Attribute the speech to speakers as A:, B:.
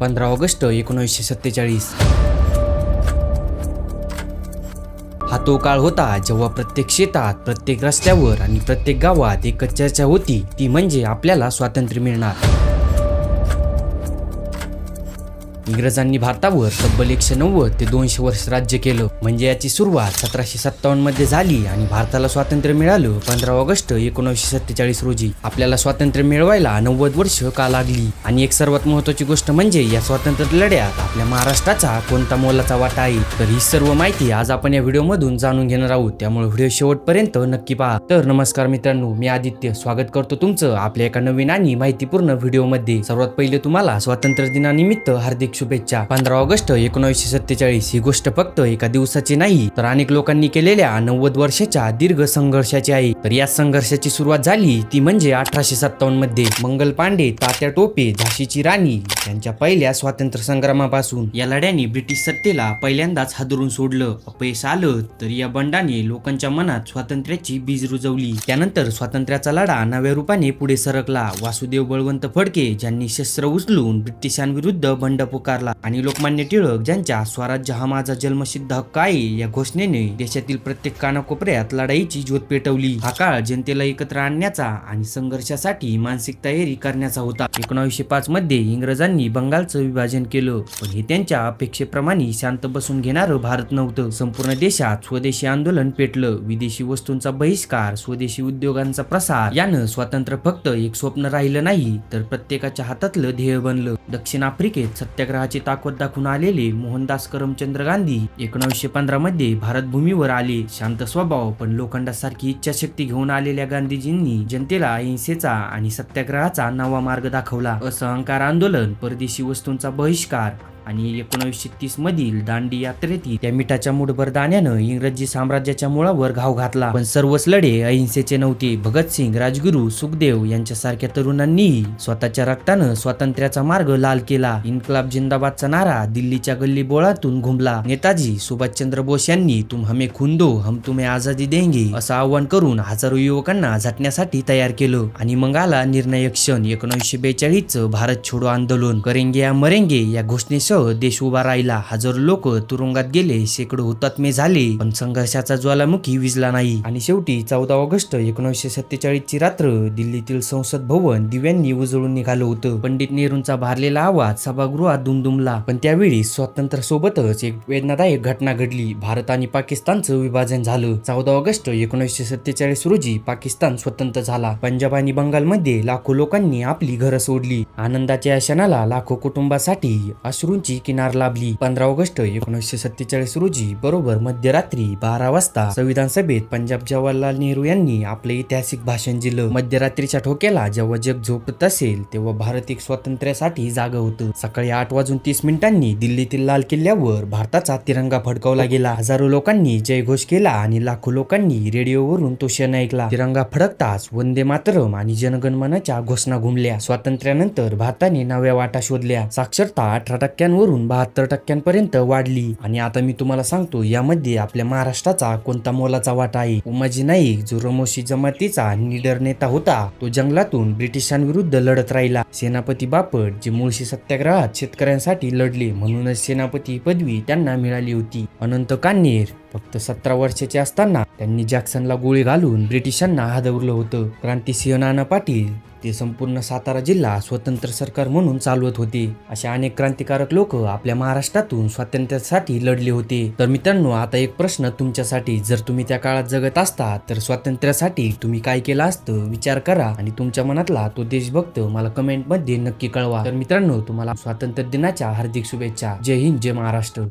A: पंधरा ऑगस्ट एकोणीसशे सत्तेचाळीस. हा तो काळ होता जेव्हा प्रत्येक शेतात प्रत्येक रस्त्यावर आणि प्रत्येक गावात एकच चर्चा होती. ती म्हणजे आपल्याला स्वातंत्र्य मिळणार. इंग्रजांनी भारतावर तब्बल एकशे नव्वद ते दोनशे वर्ष राज्य केलं. म्हणजे याची सुरुवात सतराशे सत्तावन्नमध्ये झाली आणि भारताला स्वातंत्र्य मिळालं पंधरा ऑगस्ट एकोणीसशे सत्तेचाळीस रोजी. आपल्याला स्वातंत्र्य मिळवायला नव्वद वर्ष का लागली? आणि एक सर्वात महत्वाची गोष्ट म्हणजे या स्वातंत्र्य लढ्यात आपल्या महाराष्ट्राचा कोणता मोलाचा वाटा आहे? तर ही सर्व माहिती आज आपण या व्हिडिओमधून जाणून घेणार आहोत. त्यामुळे व्हिडिओ शेवटपर्यंत नक्की पहा. तर नमस्कार मित्रांनो मी आदित्य. स्वागत करतो तुमचं आपल्या एका नवीन आणि माहितीपूर्ण व्हिडिओमध्ये. सर्वात पहिले तुम्हाला स्वातंत्र्य दिनानिमित्त हार्दिक शुभेच्छा. पंधरा ऑगस्ट एकोणीसशे सत्तेचाळीस. ही गोष्ट फक्त एका दिवसाची नाही तर अनेक लोकांनी केलेल्या नव्वद वर्षाच्या दीर्घ संघर्षाची आहे. तर या संघर्षाची सुरुवात झाली ती म्हणजे अठराशे सत्तावन्नमध्ये मंगल पांडे तात्या टोपे झाशीची राणी यांच्या पहिल्या स्वातंत्र्य संग्रामापासून. या लढ्याने ब्रिटिश सत्तेला पहिल्यांदाच हादरून सोडलं. अपयश आलं तर या बंडाने लोकांच्या मनात स्वातंत्र्याची बीज रुजवली. त्यानंतर स्वातंत्र्याचा लढा नव्या रूपाने पुढे सरकला. वासुदेव बळवंत फडके ज्यांनी शस्त्र उचलून ब्रिटिशांविरुद्ध बंड पुकारला आणि लोकमान्य टिळक ज्यांच्या स्वराज्य हा माझा जन्मसिद्ध हक्क आहे या घोषणेने देशातील प्रत्येक कानाकोपऱ्यात लढाईची ज्योत पेटवली. हा काळ जनतेला एकत्र आणण्याचा आणि संघर्षासाठी मानसिक तयारी करण्याचा होता. एकोणावीसशे पाच मध्ये इंग्रजांनी बंगालचं विभाजन केलं. पण हे त्यांच्या अपेक्षेप्रमाणे शांत बसून घेणारं भारत नव्हतं. संपूर्ण देशात स्वदेशी आंदोलन पेटलं. विदेशी वस्तूंचा बहिष्कार स्वदेशी उद्योगांचा प्रसार यानं स्वातंत्र्य फक्त एक स्वप्न राहिलं नाही तर प्रत्येकाच्या हातातलं ध्येय बनलं. दक्षिण आफ्रिकेत सत्याग्रहाची ताकद दाखवून आलेले मोहनदास करमचंद्र गांधी एकोणीसशे पंधरा मध्ये भारत भूमीवर आले. शांत स्वभाव पण लोखंडासारखी इच्छाशक्ती घेऊन आलेल्या गांधीजींनी जनतेला अहिंसेचा आणि सत्याग्रहाचा नवा मार्ग दाखवला. असहंकार आंदोलन परदेशी वस्तूंचा बहिष्कार आणि एकोणावीसशे तीस मधील दांडी यात्रेतील त्या मिठाच्या मुठभर दाण्यानं इंग्रजी साम्राज्याच्या मुळावर घाव घातला. पण सर्वच लढे अहिंसेचे नव्हते. भगतसिंग राजगुरू सुखदेव यांच्यासारख्या तरुणांनीही स्वतःच्या रक्तानं स्वातंत्र्याचा मार्ग लाल केला. इन्कलाब जिंदाबादचा नारा दिल्लीच्या गल्ली बोळातून घुमला. नेताजी सुभाषचंद्र बोस यांनी तुम हमे खून दो हम तुम्हे आझादी देंगे असं आव्हान करून हजारो युवकांना झटण्यासाठी तयार केलं. आणि मग आला निर्णायक क्षण. एकोणीसशे बेचाळीस भारत छोडो आंदोलन. करेंगे या मरेंगे या घोषणेसह देश उभा राहिला. हजारो लोक तुरुंगात गेले. शेकडो हुतात्मे झाले. पण संघर्षाचा ज्वालामुखी विजला नाही. आणि शेवटी चौदा ऑगस्ट एकोणीसशे सत्तेचाळीस ची रात्र दिल्लीतील संसद भवन दिव्यांनी उजळून निघालं होतं. पंडित नेहरूंचा भारलेला आवाज सभागृहात दुमदुमला. पण त्यावेळी स्वातंत्र्य सोबतच एक वेदनादायक घटना घडली. भारत आणि पाकिस्तानचं विभाजन झालं. चौदा ऑगस्ट एकोणीसशे सत्तेचाळीस रोजी पाकिस्तान स्वतंत्र झाला. पंजाब आणि बंगालमध्ये लाखो लोकांनी आपली घरं सोडली. आनंदाच्या या क्षणाला लाखो कुटुंबासाठी अश्रूंची किनार लाभली. पंधरा ऑगस्ट एकोणीसशे सत्तेचाळीस रोजी बरोबर मध्यरात्री बारा वाजता संविधान सभेत पंजाब जवाहरलाल नेहरू यांनी आपले ऐतिहासिक भाषण दिलं. मध्यरात्रीच्या ठोक्याला जेव्हा जग झोपत असेल तेव्हा भारत एक स्वातंत्र्यासाठी जाग होतं. सकाळी आठ वाजून तीस मिनिटांनी दिल्लीतील लाल किल्ल्यावर भारताचा तिरंगा फडकवला गेला. हजारो लोकांनी जयघोष केला आणि लाखो लोकांनी रेडिओवरून तो क्षण ऐकला. तिरंगा फडकताच वंदे मातरम आणि जनगणमनाच्या घोषणा घुमल्या. स्वातंत्र्यानंतर भारताने नव्या वाटा शोधल्या. साक्षरता अठरा टक्क्यांवर टक्क्यांवरून बहात्तर टक्क्यांपर्यंत वाढली. आणि आता मी तुम्हाला सांगतो यामध्ये आपल्या महाराष्ट्राचा कोणता मोलाचा वाटा आहे? उमाजी नाईक जो रमोशी जमातीचा निडर नेता होता तो जंगलातून ब्रिटिशांविरुद्ध लढत राहिला. सेनापती बापट जे मुळशी सत्याग्रहात शेतकऱ्यांसाठी लढले म्हणूनच सेनापती पदवी त्यांना मिळाली होती. अनंत कान्हेर फक्त सतरा वर्षाचे असताना त्यांनी जॅक्सनला गोळी घालून ब्रिटिशांना हादवलं होतं. क्रांतिसिंह नाना पाटील ते संपूर्ण सातारा जिल्हा स्वतंत्र सरकार म्हणून चालवत होते. अशा अनेक क्रांतिकारक लोक आपल्या महाराष्ट्रातून स्वातंत्र्यासाठी लढले होते. तर मित्रांनो आता एक प्रश्न तुमच्यासाठी. जर तुम्ही त्या काळात जगत असता तर स्वातंत्र्यासाठी तुम्ही काय केलं असतं? विचार करा आणि तुमच्या मनातला तो देशभक्त मला कमेंटमध्ये नक्की कळवा. तर मित्रांनो तुम्हाला स्वातंत्र्य दिनाच्या हार्दिक शुभेच्छा. जय हिंद जय महाराष्ट्र.